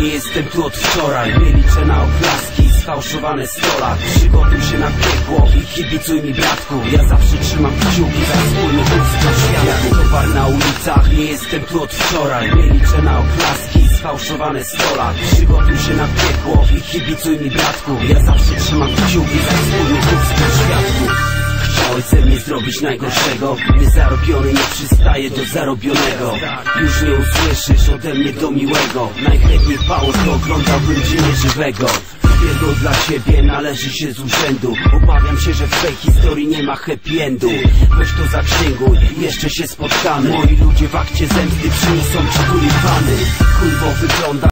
Nie jestem tu od wczoraj. Nie liczę na oklaski Sfałszowane stola Przygotuj się na piekło I kibicuj mi bratku. Ja zawsze trzymam kciuki Za wspólny ustroj świata. Towar na ulicach Nie jestem tu od wczoraj. Nie liczę na oklaski Sfałszowane stola Przygotuj się na piekło I kibicuj mi bratku. Ja zawsze trzymam kciuki Za wspólny ze mnie zrobić najgorszego. Niezarobiony nie przystaje do zarobionego. Już nie usłyszysz ode mnie do miłego. Najchętniej pało to oglądałbym cię nieżywego Pierdol dla ciebie należy się z urzędu. Obawiam się, że w tej historii nie ma happy endu. Weź to zaksięguj, jeszcze się spotkamy. Moi ludzie w akcie zemsty przyniosą ci tulipany Kurwo wygląda